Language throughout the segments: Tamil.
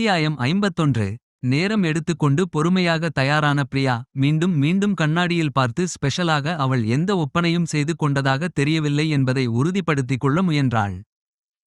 அத்தியாயம் ஐம்பத்தொன்று. நேரம் எடுத்துக்கொண்டு பொறுமையாக தயாரான பிரியா மீண்டும் மீண்டும் கண்ணாடியில் பார்த்து ஸ்பெஷலாக அவள் எந்த ஒப்பனையும் செய்து கொண்டதாக தெரியவில்லை என்பதை உறுதிப்படுத்திக் கொள்ள முயன்றாள்.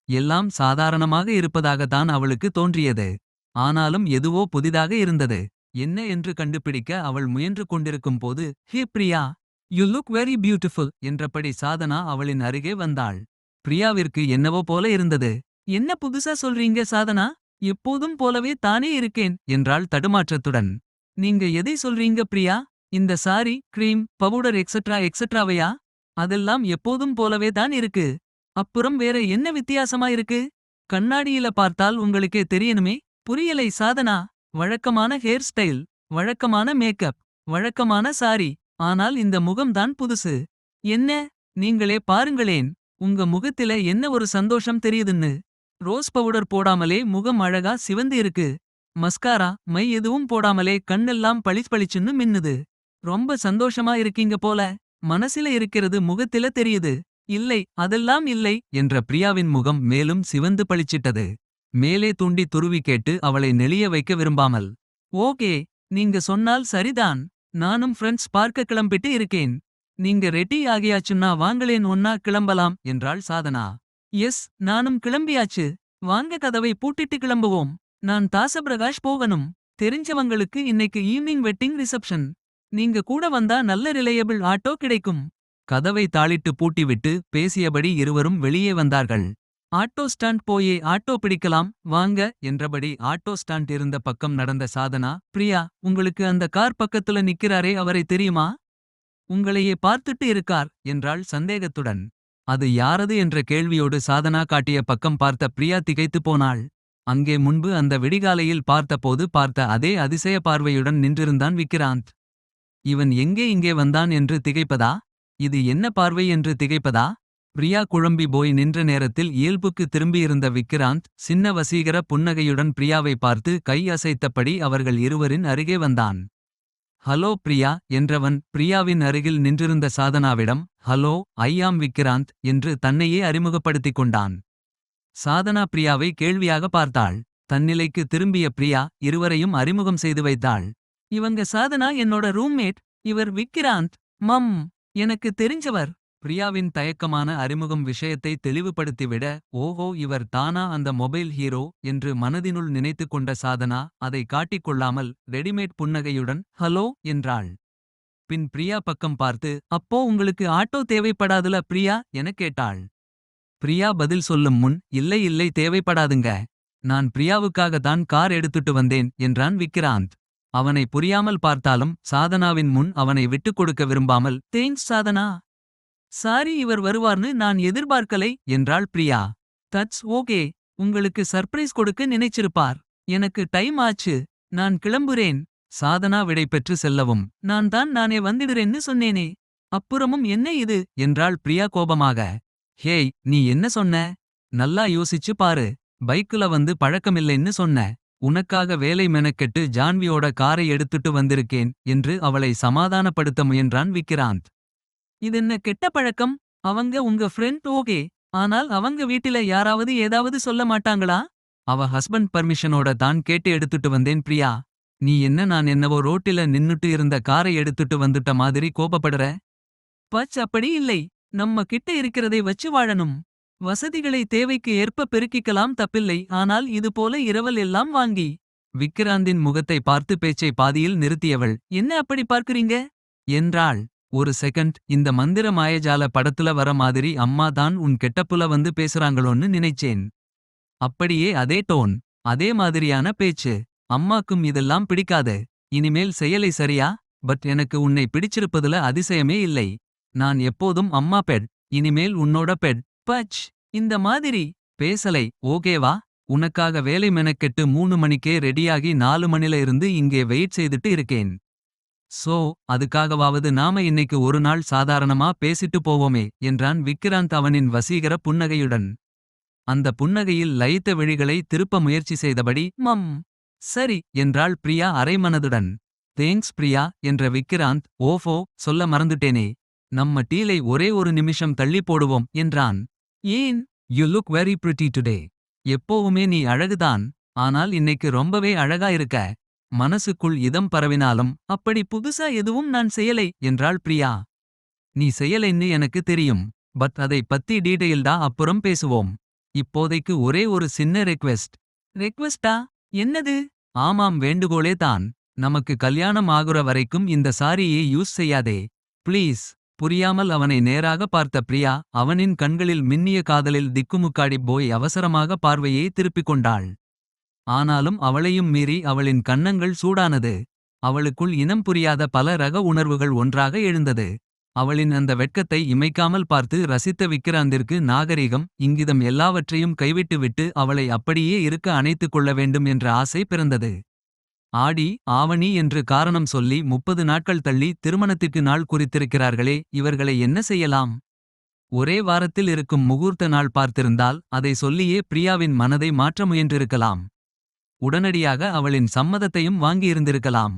எல்லாம் சாதாரணமாக இருப்பதாகத்தான் அவளுக்கு தோன்றியது. ஆனாலும் எதுவோ புதிதாக இருந்தது. என்ன என்று கண்டுபிடிக்க அவள் முயன்று கொண்டிருக்கும் போது hey Priya you look very beautiful என்றபடி சாதனா அவளின் அருகே வந்தாள். பிரியாவிற்கு என்னவோ போல இருந்தது. என்ன புதுசா சொல்றீங்க சாதனா? எப்போதும் போலவே தானே இருக்கேன் என்றாள் தடுமாற்றத்துடன். நீங்க எதை சொல்றீங்க பிரியா? இந்த சாரி கிரீம் பவுடர் எக்ஸட்ரா எக்ஸெட்ராவையா அதெல்லாம் எப்போதும் போலவே தான் இருக்கு. அப்புறம் வேற என்ன வித்தியாசமா இருக்கு? கண்ணாடியில பார்த்தால் உங்களுக்கே தெரியணுமே. புரியலை சாதனா? வழக்கமான ஹேர் ஸ்டைல் வழக்கமான மேக்கப் வழக்கமான சாரி ஆனால் இந்த முகம்தான் புதுசு. என்ன? நீங்களே பாருங்களேன். உங்க முகத்தில என்ன ஒரு சந்தோஷம் தெரியுதுன்னு. ரோஸ் பவுடர் போடாமலே முகம் அழகா சிவந்து இருக்கு. மஸ்காரா மை எதுவும் போடாமலே கண்ணெல்லாம் பளிச் பளிச்சுன்னு மின்னுது. ரொம்ப சந்தோஷமா இருக்கீங்க போல. மனசில இருக்கிறது முகத்தில தெரியுது. இல்லை அதெல்லாம் இல்லை என்ற பிரியாவின் முகம் மேலும் சிவந்து பளிச்சிட்டது. மேலே தூண்டி துருவி கேட்டு அவளை நெளிய வைக்க விரும்பாமல் ஓகே நீங்க சொன்னால் சரிதான். நானும் ஃப்ரெண்ட்ஸ் பார்க்க கிளம்பிட்டு இருக்கேன். நீங்க ரெட்டி ஆகியாச்சுன்னா வாங்களேன் ஒன்னா கிளம்பலாம் என்றாள் சாதனா. எஸ் நானும் கிளம்பியாச்சு. வாங்க கதவை பூட்டிட்டு கிளம்புவோம். நான் தாசபிரகாஷ் போகணும். தெரிஞ்சவங்களுக்கு இன்னைக்கு ஈவினிங் வெட்டிங் ரிசப்ஷன் நீங்க கூட வந்தா நல்ல ரிலையபிள் ஆட்டோ கிடைக்கும். கதவை தாளிட்டு பூட்டிவிட்டு பேசியபடி இருவரும் வெளியே வந்தார்கள். ஆட்டோ ஸ்டாண்ட் போயே ஆட்டோ பிடிக்கலாம் வாங்க என்றபடி ஆட்டோ ஸ்டாண்ட் இருந்த பக்கம் நடந்த சாதனா பிரியா உங்களுக்கு அந்த கார் பக்கத்துல நிக்கிறாரே அவரை தெரியுமா? உங்களையே பார்த்துட்டு இருக்கார் என்றாள் சந்தேகத்துடன். அது யாரது என்ற கேள்வியோடு சாதனா காட்டிய பக்கம் பார்த்த பிரியா திகைத்துப் போனாள். அங்கே முன்பு அந்த விடிகாலையில் பார்த்தபோது பார்த்த அதே அதிசய பார்வையுடன் நின்றிருந்தான் விக்கிராந்த். இவன் எங்கே இங்கே வந்தான் என்று திகைப்பதா? இது என்ன பார்வை என்று திகைப்பதா? பிரியா குழம்பி போய் நின்ற நேரத்தில் இயல்புக்கு திரும்பியிருந்த விக்கிராந்த் சின்ன வசீகர புன்னகையுடன் பிரியாவை பார்த்து கை அசைத்தபடி அவர்கள் இருவரின் அருகே வந்தான். ஹலோ பிரியா என்றவன் பிரியாவின் அருகில் நின்றிருந்த சாதனாவிடம் ஹலோ ஐயாம் விக்கிராந்த் என்று தன்னையே அறிமுகப்படுத்திக் கொண்டான். சாதனா பிரியாவை கேள்வியாக பார்த்தாள். தன்னிலைக்கு திரும்பிய பிரியா இருவரையும் அறிமுகம் செய்து வைத்தாள். இவங்க சாதனா என்னோட ரூம்மேட். இவர் விக்கிராந்த். மம். எனக்கு தெரிஞ்சவர். பிரியாவின் தயக்கமான அறிமுகம் விஷயத்தை தெளிவுபடுத்திவிட ஓஹோ இவர் தானா அந்த மொபைல் ஹீரோ என்று மனதினுள் நினைத்து கொண்ட சாதனா அதை காட்டிக்கொள்ளாமல் ரெடிமேட் புன்னகையுடன் ஹலோ என்றாள். பின் பிரியா பக்கம் பார்த்து அப்போ உங்களுக்கு ஆட்டோ தேவைப்படாதுல பிரியா? எனக் கேட்டாள். பிரியா பதில் சொல்லும் முன் இல்லை இல்லை தேவைப்படாதுங்க. நான் பிரியாவுக்காக தான் கார் எடுத்துட்டு வந்தேன் என்றான் விக்கிராந்த் அவனை புரியாமல் பார்த்தாலும் சாதனாவின் முன் அவனை விட்டுக் கொடுக்க விரும்பாமல் தேங்க்ஸ் சாதனா. சாரி இவர் வருவார்னு நான் எதிர்பார்க்கலை என்றாள் பிரியா. தட்ஸ் ஓகே உங்களுக்கு சர்ப்ரைஸ் கொடுக்க நினைச்சிருப்பார். எனக்கு டைம் ஆச்சு நான் கிளம்புறேன். சாதனா விடைபெற்று செல்லவும். நான் தான் நானே வந்துடுறேன்னு சொன்னேனே. அப்புறமும் என்ன இது? என்றாள் பிரியா கோபமாக. ஹேய் நீ என்ன சொன்ன? நல்லா யோசிச்சு பாரு. பைக்குல வந்து பழக்கமில்லைன்னு சொன்ன. உனக்காக வேலை மெனக்கெட்டு ஜான்வியோட காரை எடுத்துட்டு வந்திருக்கேன் என்று அவளை சமாதானப்படுத்த முயன்றான் இது இதென்ன கெட்ட பழக்கம்? அவங்க உங்க ஃப்ரெண்ட் ஓகே ஆனால் அவங்க வீட்டில யாராவது ஏதாவது சொல்ல மாட்டாங்களா? அவ ஹஸ்பண்ட் பர்மிஷனோட தான் கேட்டு எடுத்துட்டு வந்தேன் பிரியா. நீ என்ன நான் என்னவோ ரோட்டில நின்னுட்டு இருந்த காரை எடுத்துட்டு வந்துட்ட மாதிரி கோபப்படுற? பச் அப்படி இல்லை. நம்ம கிட்ட இருக்கிறதை வச்சு வாழணும். வசதிகளை தேவைக்கு ஏற்ப பெருக்கிக்கலாம் தப்பில்லை. ஆனால் இது போல இரவல் எல்லாம் வாங்கி. விக்கிராந்தின் முகத்தை பார்த்து பேச்சை பாதியில் நிறுத்தியவள். என்ன அப்படி பார்க்கறீங்க? என்றாள். ஒரு செகண்ட் இந்த மந்திர மாயஜால படத்துல வர மாதிரி அம்மா தான் உன் கெட்டப்புல வந்து பேசுறாங்களோன்னு நினைச்சேன். அப்படியே அதே டோன் அதே மாதிரியான பேச்சு. அம்மாக்கும் இதெல்லாம் பிடிக்காது இனிமேல் செயலை சரியா? பட் எனக்கு உன்னை பிடிச்சிருப்பதுல அதிசயமே இல்லை. நான் எப்போதும் அம்மா பெட் இனிமேல் உன்னோட பெட். பச் இந்த மாதிரி. பேசலை ஓகேவா? உனக்காக வேலை மெனக்கெட்டு மூணு மணிக்கே ரெடியாகி நாலு மணில இருந்து இங்கே வெயிட் செய்துட்டு இருக்கேன். சோ அதுக்காகவாவது நாம இன்னைக்கு ஒரு நாள் சாதாரணமா பேசிட்டு போவோமே என்றான் விக்கிராந்த் அவனின் வசீகர புன்னகையுடன். அந்த புன்னகையில் லயித்த விழிகளை திருப்ப முயற்சி செய்தபடி மம் சரி என்றாள் பிரியா அரைமனதுடன். தேங்க்ஸ் பிரியா என்ற விக்கிராந்த் ஓஃபோ சொல்ல மறந்துட்டேனே. நம்ம டீலை ஒரே ஒரு நிமிஷம் தள்ளி போடுவோம் என்றான். ஏன்? You look very pretty today. எப்போவுமே நீ அழகுதான். ஆனால் இன்னைக்கு ரொம்பவே அழகா இருக்க. மனசுக்குள் இதம் பரவினாலும் அப்படி புதுசா எதுவும் நான் செய்யலை என்றாள் பிரியா. நீ செய்யலைன்னு எனக்கு தெரியும். பட் அதை பத்தி டீடைல்டா அப்புறம் பேசுவோம். இப்போதைக்கு ஒரே ஒரு சின்ன ரெக்வெஸ்ட். ரெக்வெஸ்டா என்னது? ஆமாம் வேண்டுகோளே தான். நமக்கு கல்யாணம் ஆகுற வரைக்கும் இந்த சாரியை யூஸ் செய்யாதே. ப்ளீஸ். புரியாமல் அவனை நேராக பார்த்த பிரியா அவனின் கண்களில் மின்னிய காதலில் திக்குமுக்காடிப் போய் அவசரமாக பார்வையை திருப்பிக் கொண்டாள். ஆனாலும் அவளையும் மீறி அவளின் கன்னங்கள் சூடானது. அவளுக்குள் இனம் புரியாத பல ரக உணர்வுகள் ஒன்றாக எழுந்தது. அவளின் அந்த வெட்கத்தை இமைக்காமல் பார்த்து ரசித்த விக்கிராந்திற்கு நாகரிகம் இங்கிதம் எல்லாவற்றையும் கைவிட்டுவிட்டு அவளை அப்படியே இருக்க அணைத்துக் கொள்ள வேண்டும் என்ற ஆசை பிறந்தது. ஆடி ஆவணி என்று காரணம் சொல்லி முப்பது நாட்கள் தள்ளி திருமணத்திற்கு நாள் குறித்திருக்கிறார்களே இவர்களை என்ன செய்யலாம். ஒரே வாரத்தில் இருக்கும் முகூர்த்த நாள் பார்த்திருந்தால் அதை சொல்லியே பிரியாவின் மனதை மாற்ற முயன்றிருக்கலாம். உடனடியாக அவளின் சம்மதத்தையும் வாங்கியிருந்திருக்கலாம்.